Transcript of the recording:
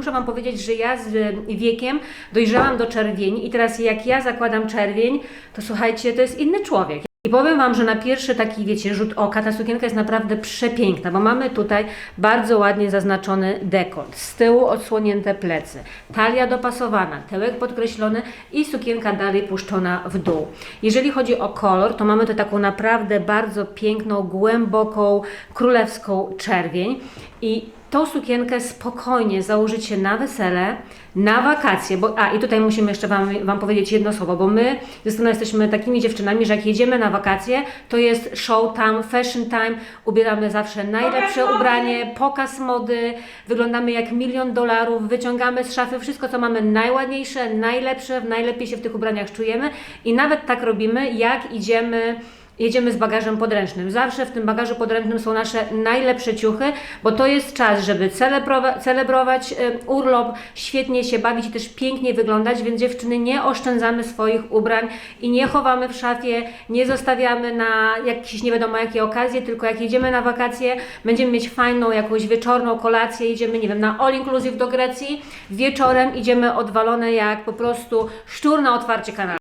muszę Wam powiedzieć, że ja z e, wiekiem dojrzałam do czerwieni i teraz jak ja zakładam czerwień, to słuchajcie, to jest inny człowiek. I powiem Wam, że na pierwszy taki, wiecie, rzut oka ta sukienka jest naprawdę przepiękna, bo mamy tutaj bardzo ładnie zaznaczony dekolt, z tyłu odsłonięte plecy, talia dopasowana, tyłek podkreślony i sukienka dalej puszczona w dół. Jeżeli chodzi o kolor, to mamy tu taką naprawdę bardzo piękną, głęboką, królewską czerwień i tą sukienkę spokojnie założycie na wesele, na wakacje, bo a i tutaj musimy jeszcze wam, wam powiedzieć jedno słowo, bo my strony jesteśmy takimi dziewczynami, że jak jedziemy na wakacje, to jest show time, fashion time, ubieramy zawsze najlepsze ubranie, pokaz mody, wyglądamy jak milion dolarów, wyciągamy z szafy wszystko, co mamy najładniejsze, najlepsze, najlepiej się w tych ubraniach czujemy i nawet tak robimy, jak idziemy jedziemy z bagażem podręcznym. Zawsze w tym bagażu podręcznym są nasze najlepsze ciuchy, bo to jest czas, żeby celebrowa- celebrować e, urlop, świetnie się bawić i też pięknie wyglądać, więc dziewczyny nie oszczędzamy swoich ubrań i nie chowamy w szafie, nie zostawiamy na jakieś nie wiadomo jakie okazje, tylko jak jedziemy na wakacje, będziemy mieć fajną jakąś wieczorną kolację, jedziemy, nie wiem, na all inclusive do Grecji, wieczorem idziemy odwalone jak po prostu szczur na otwarcie kanału.